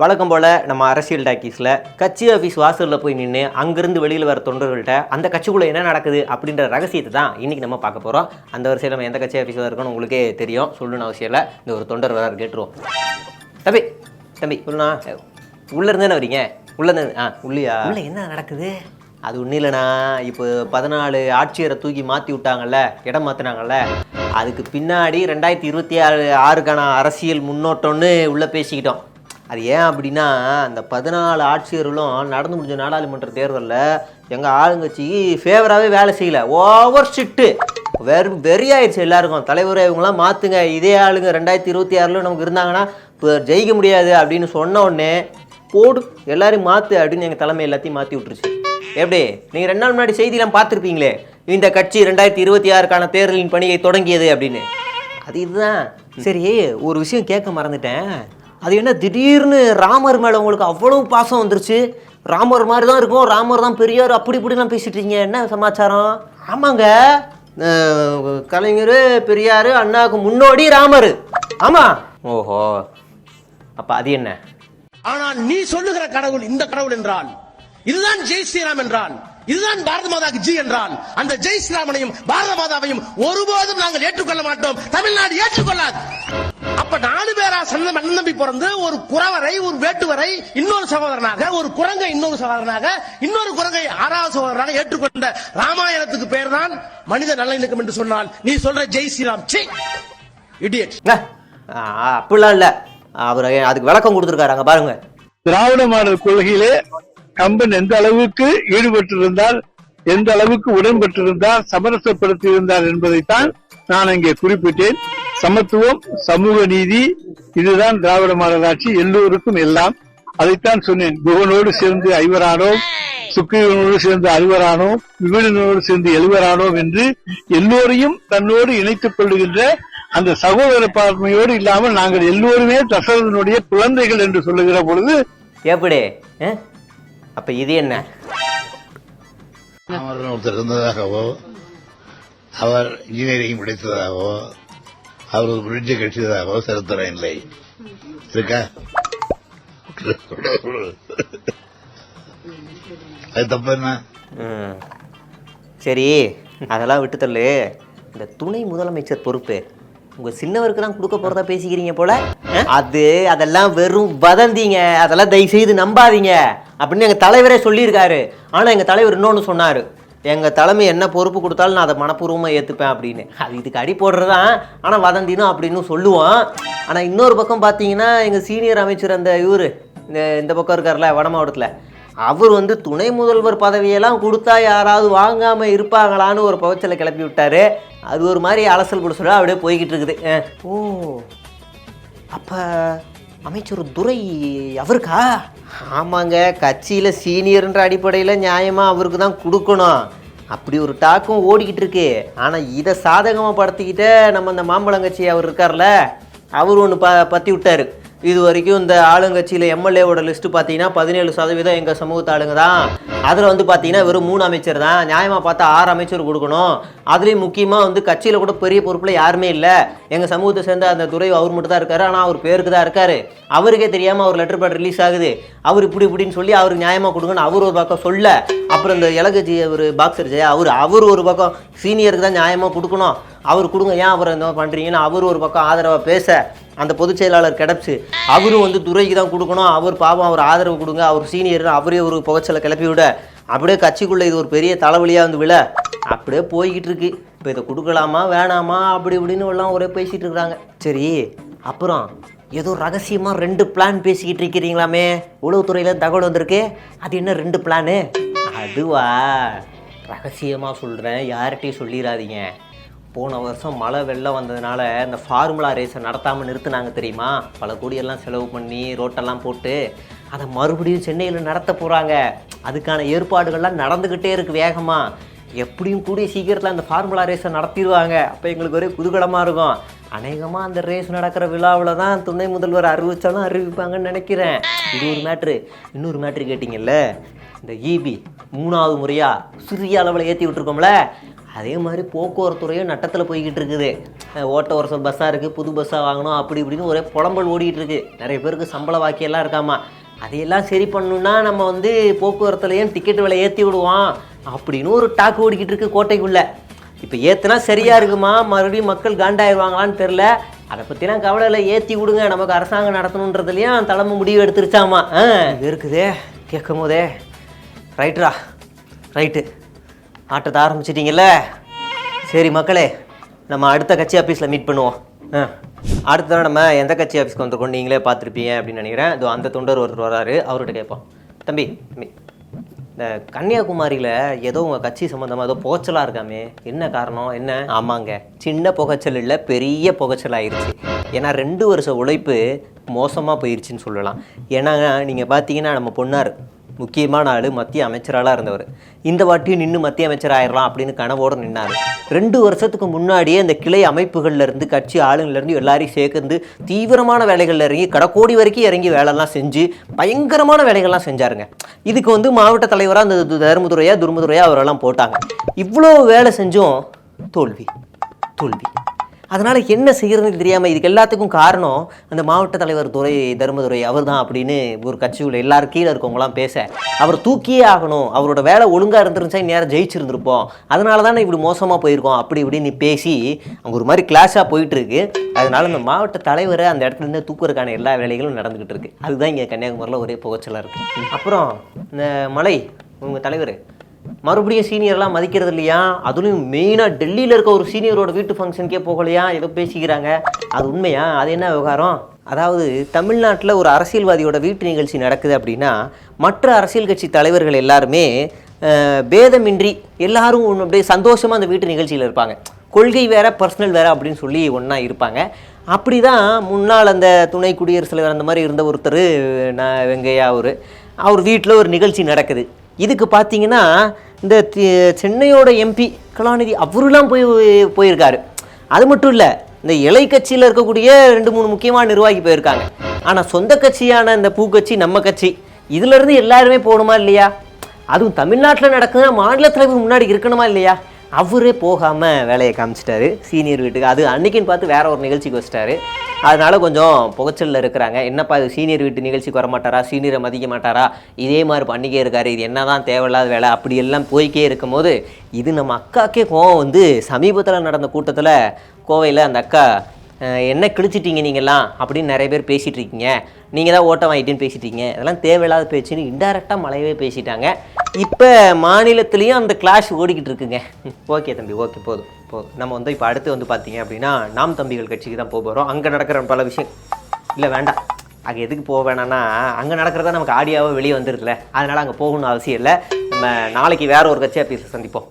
வழக்கம் போல் நம்ம அரசியல் டாக்கீஸில் கட்சி ஆஃபீஸ் வாசலில் போய் நின்று அங்கேருந்து வெளியில் வர தொண்டர்கள்ட்ட அந்த கட்சிக்குள்ளே என்ன நடக்குது அப்படின்ற ரகசியத்தை தான் இன்றைக்கி நம்ம பார்க்க போகிறோம் அந்த வரிசையில் நம்ம எந்த கட்சி ஆஃபீஸில் இருக்கணும் உங்களுக்கே தெரியும். சொல்லணும்னு அவசியம் இல்லை. இந்த ஒரு தொண்டர் வராரு கேட்டுருவோம். தம்பி தம்பி சொல்லுண்ணா உள்ளே இருந்தேன்னு வரீங்க? உள்ளே இருந்து ஆ உள்ளியா? உள்ள என்ன நடக்குது? அது ஒன்றும் இல்லைண்ணா. இப்போ பதினாலு ஆட்சியரை தூக்கி மாற்றி விட்டாங்கல்ல இடம் மாற்றினாங்கல்ல அதுக்கு பின்னாடி ரெண்டாயிரத்தி இருபத்தி ஆறு ஆறுக்கான அரசியல் முன்னோட்டம்னு உள்ளே பேசிக்கிட்டோம். அது ஏன் அப்படின்னா அந்த பதினாலு ஆட்சியர்களும் நடந்து முடிஞ்ச நாடாளுமன்ற தேர்தலில் எங்கள் ஆளுங்கட்சி ஃபேவராகவே வேலை செய்யல. ஓவர் ஷிட்டு வெறு வெறி ஆயிடுச்சு எல்லாருக்கும். தலைவரை இவங்களாம் மாற்றுங்க இதே ஆளுங்க ரெண்டாயிரத்தி இருபத்தி ஆறில் நமக்கு இருந்தாங்கன்னா இப்போ ஜெயிக்க முடியாது அப்படின்னு சொன்ன உடனே போடு எல்லாரையும் மாற்று அப்படின்னு எங்கள் தலைமை எல்லாத்தையும் மாற்றி விட்டுருச்சு. எப்படி? நீங்கள் ரெண்டு நாள் முன்னாடி செய்தியெல்லாம் பார்த்துருப்பீங்களே இந்த கட்சி ரெண்டாயிரத்தி இருபத்தி ஆறுக்கான தேர்தலின் பணியை தொடங்கியது அப்படின்னு. அது இதுதான். சரி ஒரு விஷயம் கேட்க மறந்துட்டேன். அது என்ன திடீர்னு ராமர் மேலே உங்களுக்கு அவ்வளவு பாசம் வந்துருச்சு? ராமர் மாதிரி தான் இருக்கும் ராமர் தான் பெரியார் அப்படி இப்படிலாம் பேசிட்டு இருக்கீங்க. என்ன சமாச்சாரம்? ஆமாங்க. கலைஞர் பெரியார் அண்ணாவுக்கு முன்னோடி ராமர். ஆமாம் ஓஹோ. அப்போ அது என்ன? ஆனால் நீ சொல்லுகிற கடவுள் இந்த கடவுள் என்றால் இதுதான் ஜெய் ஸ்ரீராம் என்றால் இதுதான் பாரத மாதாக்கு ஜி என்றால் அந்த ஜெய் ஸ்ரீராமனையும் பாரத மாதாவையும் ஒருபோதும் நாங்கள் ஏற்றுக்கொள்ள மாட்டோம். தமிழ்நாடு ஏற்றுக்கொள்ளாது. அப்ப நாலு பேரா சந்த மண் நம்பி பிறந்து ஒரு குறவரை ஒரு வேட்டுவரை இன்னொரு சகோதரனாக ஒரு குரங்கை இன்னொரு சகோதரனாக இன்னொரு குரங்கை ஆறாவது சகோதரனாக ஏற்றுக்கொண்ட ராமாயணத்துக்கு பேர் தான் மனித நல்லிணக்கம் என்று சொன்னால். நீ சொல்ற ஜெய் ஸ்ரீராம். சி இடியட் அப்படிலாம் இல்லை. அவர் அதுக்கு விளக்கம் கொடுத்துருக்காரு அங்கே பாருங்க. திராவிட மாடல் கொள்கையிலே கம்பன் எந்த அளவுக்கு ஈடுபட்டிருந்தால் எந்த அளவுக்கு உடன்பட்டிருந்தால் சமரசப்படுத்தி இருந்தார் என்பதைத்தான் நான் அங்கே குறிப்பிட்டேன். சமத்துவம் சமூக நீதி இதுதான் திராவிட மாடல் ஆட்சி எல்லோருக்கும் எல்லாம். அதைத்தான் சொன்னேன். குகனோடு சேர்ந்து ஐவரானோம் சுக்கிரனோடு சேர்ந்து அறுவரானோம் விவிடனோடு சேர்ந்து எழுவரானோம் என்று எல்லோரையும் தன்னோடு இணைத்துக் கொள்ளுகின்ற அந்த சகோதர பார்மையோடு இல்லாமல் நாங்கள் எல்லோருமே தசரதனுடைய குழந்தைகள் என்று சொல்லுகிற பொழுது எப்படி? அப்ப இது என்ன? ஒருத்தர் இருந்ததாகவோ அவர் இன்ஜினியரிங் படித்ததாகவோ அவர் ஒரு பிரிட்ஜை கட்டியதாகவோ சரித்திரம் இல்லை. இருக்கா? அது தப்பு என்ன? சரி அதெல்லாம் விட்டு தள்ளு. இந்த துணை முதலமைச்சர் பொறுப்பு. உங்க சின்னவருக்கு தான் கொடுக்க போறதா பேசிக்கிறீங்க போல? அது அதெல்லாம் வெறும் வதந்திங்க. அதெல்லாம் தயவு செய்து நம்பாதீங்க. அப்படின்னு எங்க தலைவரே சொல்லியிருக்காரு. ஆனா எங்க தலைவர் இன்னொன்னு சொன்னாரு. எங்கள் தலைமை என்ன பொறுப்பு கொடுத்தாலும் நான் அதை மனப்பூர்வமாக ஏற்றுப்பேன் அப்படின்னு. அது இதுக்கு அடி போடுறதான் ஆனால் வதந்தினும் அப்படின்னு சொல்லுவோம். ஆனால் இன்னொரு பக்கம் பார்த்தீங்கன்னா எங்கள் சீனியர் அமைச்சர் அந்த இவரு இந்த இந்த பக்கம் இருக்கார்ல வட மாவட்டத்தில். அவர் வந்து துணை முதல்வர் பதவியெல்லாம் கொடுத்தா யாராவது வாங்காமல் இருப்பாங்களான்னு ஒரு பவச்சலை கிளப்பி விட்டார். அது ஒரு மாதிரி அலசல் புடிச்சலா அப்படியே போய்கிட்டு இருக்குது. ஓ. அப்போ அமைச்சர் துரை அவருக்கா? ஆமாங்க கட்சியில் சீனியர்ன்ற அடிப்படையில் நியாயமாக அவருக்கு தான் கொடுக்கணும். அப்படி ஒரு டாக்கும் ஓடிக்கிட்டு இருக்கு. ஆனால் இதை சாதகமாக படுத்திக்கிட்ட நம்ம இந்த மாம்பழங்கட்சி அவர் இருக்கார்ல அவர் ஒன்று ப பற்றி விட்டார். இது வரைக்கும் இந்த ஆளுங்கட்சியில் எம்எல்ஏவோட லிஸ்ட்டு பார்த்தீங்கன்னா பதினேழு சதவீதம் எங்கள் சமூகத்து ஆளுங்க தான். அதில் வந்து பார்த்தீங்கன்னா வெறும் மூணு அமைச்சர் தான். நியாயமாக பார்த்தா ஆறு அமைச்சர் கொடுக்கணும். அதுலேயும் முக்கியமாக வந்து கட்சியில் கூட பெரிய பொறுப்பில் யாருமே இல்லை. எங்கள் சமூகத்தை சேர்ந்த அந்த துறை அவர் மட்டும் தான் இருக்காரு. ஆனால் அவர் பேருக்கு தான் இருக்காரு. அவருக்கே தெரியாமல் அவர் லெட்டர் பேட் ரிலீஸ் ஆகுது. அவர் இப்படி இப்படின்னு சொல்லி அவருக்கு நியாயமாக கொடுங்கன்னு அவர் ஒரு பக்கம் சொல்ல. அப்புறம் இந்த இலகஜி ஒரு பாக்ஸர் ஜெயா அவர் அவர் ஒரு பக்கம் சீனியருக்கு தான் நியாயமாக கொடுக்கணும். அவர் கொடுங்க ஏன் அவர் இந்த மாதிரி பண்ணுறீங்கன்னு அவர் ஒரு பக்கம் ஆதரவாக பேச அந்த பொதுச் செயலாளர் கிடச்சி. அவரும் வந்து துறைக்கு தான் கொடுக்கணும் அவர் பாவம் அவர் ஆதரவு கொடுங்க அவர் சீனியர் அவரே ஒரு புகைச்சலை கிளப்பி விட. அப்படியே கட்சிக்குள்ளே இது ஒரு பெரிய தலைவலியாக வந்து விழ. அப்படியே போய்கிட்டு இருக்கு. இப்போ இதை கொடுக்கலாமா வேணாமா அப்படி இப்படின்னு எல்லாம் ஒரே பேசிகிட்டு இருக்கிறாங்க. சரி அப்புறம் ஏதோ ரகசியமாக ரெண்டு பிளான் பேசிக்கிட்டு இருக்கிறீங்களாமே. உளவுத்துறையில் தகவல் வந்திருக்கு. அது என்ன ரெண்டு பிளானு அதுவா? ரகசியமாக சொல்கிறேன் யார்கிட்டையும் சொல்லிடாதீங்க. போன வருஷம் மழை வெள்ளம் வந்ததுனால இந்த ஃபார்முலா ரேஸை நடத்தாமல் நிறுத்துனாங்க தெரியுமா? பல கோடியெல்லாம் செலவு பண்ணி ரோட்டெல்லாம் போட்டு அதை மறுபடியும் சென்னையில் நடத்த போகிறாங்க அதுக்கான ஏற்பாடுகள்லாம் நடந்துக்கிட்டே இருக்குது வேகமாக எப்படியும் கூடிய சீக்கிரத்தில் அந்த ஃபார்முலா ரேஸை நடத்திடுவாங்க. அப்போ எங்களுக்கு ஒரே குதூகலமாக இருக்கும். அநேகமாக அந்த ரேஸ் நடக்கிற விழாவில் தான் துணை முதல்வர் அறிவிச்சாலும் அறிவிப்பாங்கன்னு நினைக்கிறேன். இது ஒரு மேட்ரு இன்னொரு மேட்ரு கேட்டிங்கல்ல? இந்த ஈபி மூணாவது முறையாக சிறிய அளவில் ஏற்றி விட்ருக்கோம்ல அதே மாதிரி போக்குவரத்துறையும் நட்டத்தில் போய்கிட்டு இருக்குது. ஓட்ட வருஷம் பஸ்ஸாக இருக்குது புது பஸ்ஸாக வாங்கணும் அப்படி இப்படின்னு ஒரே புலம்பல் ஓடிக்கிட்டு இருக்குது நிறைய பேருக்கு சம்பள வாக்கியெல்லாம் இருக்காமா. அதையெல்லாம் சரி பண்ணணுன்னா நம்ம வந்து போக்குவரத்துலையும் டிக்கெட் விலை ஏற்றி விடுவோம். அப்படின்னு ஒரு டாக்கு ஓடிக்கிட்டு இருக்கு கோட்டைக்குள்ளே. இப்போ ஏற்றுனா சரியாக இருக்குமா? மறுபடியும் மக்கள் காண்டாயிருவாங்களான்னு தெரில அதை பற்றிலாம் கவலை இல்லை. ஏற்றி விடுங்க. நமக்கு அரசாங்கம் நடத்தணுன்றதுலையும் தலைமை முடிவு எடுத்துருச்சாமா? ஆ. இது இருக்குதே. கேட்கும் போதே. ரைட்ரா. ரைட்டு. ஆட்டத்தை ஆரம்பிச்சிட்டிங்கல்ல? சரி மக்களே நம்ம அடுத்த கட்சி ஆஃபீஸில் மீட் பண்ணுவோம். ஆ அடுத்த தடவை நம்ம எந்த கட்சி ஆஃபீஸ்க்கு வந்திருக்கோம் நீங்களே பார்த்துருப்பீங்க அப்படின்னு நினைக்கிறேன். இதோ அந்த தொண்டர் ஒருத்தர் வராரு அவர்கிட்ட கேட்போம். தம்பி தம்பி இந்த கன்னியாகுமரியில் ஏதோ உங்கள் கட்சி சம்மந்தமாக ஏதோ புகைச்சலாக இருக்காமே. என்ன காரணம்? என்ன? ஆமாங்க. சின்ன புகைச்சல் இல்லை பெரிய புகைச்சல் ஆயிருச்சு. ஏன்னா ரெண்டு வருஷம் உழைப்பு மோசமாக போயிடுச்சுன்னு சொல்லலாம். ஏன்னா நீங்கள் பார்த்தீங்கன்னா நம்ம பொண்ணார். முக்கியமான ஆள் மத்திய அமைச்சராளாக இருந்தவர். இந்த வாட்டியும் நின்று மத்திய அமைச்சர் ஆயிடலாம் அப்படின்னு கனவோடு நின்னார். ரெண்டு வருஷத்துக்கு முன்னாடியே இந்த கிளை அமைப்புகள்லேருந்து கட்சி ஆளுங்கள்லேருந்து எல்லாரையும் சேர்ந்து தீவிரமான வேலைகளில் இறங்கி கடக்கோடி வரைக்கும் இறங்கி வேலைலாம் செஞ்சு பயங்கரமான வேலைகள்லாம் செஞ்சாருங்க. இதுக்கு வந்து மாவட்ட தலைவராக அந்த தர்மதுரையா துர்மதுரையா அவரெல்லாம் போட்டாங்க. இவ்வளோ வேலை செஞ்சும் தோல்வி. தோல்வி. அதனால் என்ன செய்கிறதுன்னு தெரியாமல் இதுக்கு எல்லாத்துக்கும் காரணம் அந்த மாவட்ட தலைவர் துறை தர்மதுரை அவர் தான் அப்படின்னு ஒரு கட்சியில் எல்லாரும் கீழே இருக்கவங்களாம் பேச அவர் தூக்கியே ஆகணும். அவரோட வேலை ஒழுங்காக இருந்துருந்துச்சா நேரம் ஜெயிச்சிருந்திருப்போம். அதனால தானே இப்படி மோசமாக போயிருக்கோம். அப்படி இப்படின்னு பேசி அங்கே ஒரு மாதிரி கிளாஸாக போயிட்டுருக்கு. அதனால இந்த மாவட்ட தலைவரை அந்த இடத்துலேருந்து தூக்குறதுக்கான எல்லா வேலைகளும் நடந்துக்கிட்டு இருக்கு. அதுதான் இங்கே கன்னியாகுமரியில் ஒரே புகச்சலாக இருக்குது அப்புறம் இந்த மலை உங்கள் தலைவர்? மறுபடியும் சீனியர்லாம் மதிக்கிறது இல்லையா? அதுலேயும் மெயினாக டெல்லியில் இருக்க ஒரு சீனியரோட வீட்டு ஃபங்க்ஷனுக்கே போகலையா? ஏதோ பேசிக்கிறாங்க. அது உண்மையா? அது என்ன விவகாரம்? அதாவது தமிழ்நாட்டில் ஒரு அரசியல்வாதியோட வீட்டு நிகழ்ச்சி நடக்குது அப்படின்னா மற்ற அரசியல் கட்சி தலைவர்கள் எல்லாருமே பேதமின்றி எல்லாரும் ஒன்று அப்படியே சந்தோஷமாக அந்த வீட்டு நிகழ்ச்சியில் இருப்பாங்க. கொள்கை வேற பர்சனல் வேற அப்படின்னு சொல்லி ஒன்றா இருப்பாங்க. அப்படி தான் முன்னாள் அந்த துணை குடியரசு தலைவர் அந்த மாதிரி இருந்த ஒருத்தர் நான் வெங்கையா அவர். அவர் வீட்டில் ஒரு நிகழ்ச்சி நடக்குது. இதுக்கு பார்த்தீங்கன்னா இந்த சென்னையோட எம்பி கலாநிதி அவருலாம் போய் போயிருக்காரு. அது மட்டும் இல்லை இந்த இலை கட்சியில் இருக்கக்கூடிய ரெண்டு மூணு முக்கியமான நிர்வாகி போயிருக்காங்க. ஆனால் சொந்த கட்சியான இந்த பூக்கட்சி நம்ம கட்சி இதுலேருந்து எல்லாருமே போகணுமா இல்லையா? அதுவும் தமிழ்நாட்டில் நடக்குதுன்னா மாநில தலைவர் முன்னாடி இருக்கணுமா இல்லையா? அவரே போகாமல் வேலையை காமிச்சிட்டாரு. சீனியர் வீட்டுக்கு. அது அன்னைக்குன்னு பார்த்து வேற ஒரு நிகழ்ச்சிக்கு வச்சிட்டாரு. அதனால கொஞ்சம் புகைச்சலில் இருக்கிறாங்க. என்னப்பா இது? சீனியர் வீட்டு நிகழ்ச்சிக்கு வர மாட்டாரா சீனியரை மதிக்க மாட்டாரா? இதே மாதிரி பண்ணிக்கே இருக்காரு. இது என்னதான் தேவையில்லாத வேலை? அப்படி எல்லாம் போய்க்கே இருக்கும்போது இது நம்ம அக்காக்கே கோவம் வந்து சமீபத்தில் நடந்த கூட்டத்தில் கோவையில் அந்த அக்கா என்ன கிழிச்சிட்டீங்க நீங்கள்லாம் அப்படின்னு நிறைய பேர் பேசிகிட்டு இருக்கீங்க. நீங்கள் தான் ஓட்டம் வாங்கிட்டுன்னு பேசிட்டீங்க இதெல்லாம் தேவையில்லாத பேச்சுன்னு இன்டெரக்டாக மலையவே பேசிட்டாங்க. இப்போ மாநிலத்துலேயும் அந்த கிளாஷ் ஓடிக்கிட்டு இருக்குங்க. ஓகே தம்பி ஓகே போதும் போதும். நம்ம வந்து இப்போ அடுத்து வந்து பார்த்தீங்க அப்படின்னா நாம் தம்பிகள் கட்சிக்கு தான் போக போகிறோம் அங்கே நடக்கிற பல விஷயம். இல்லை வேண்டாம். அங்கே எதுக்கு போக வேணாம்னா அங்கே நடக்கிறதா நமக்கு ஆடியோவாக வெளியே வந்துருக்குல்ல அதனால் அங்கே போகணும்னு அவசியம் இல்லை. நம்ம நாளைக்கு வேற ஒரு கட்சியாக ஆஃபீஸில் சந்திப்போம்.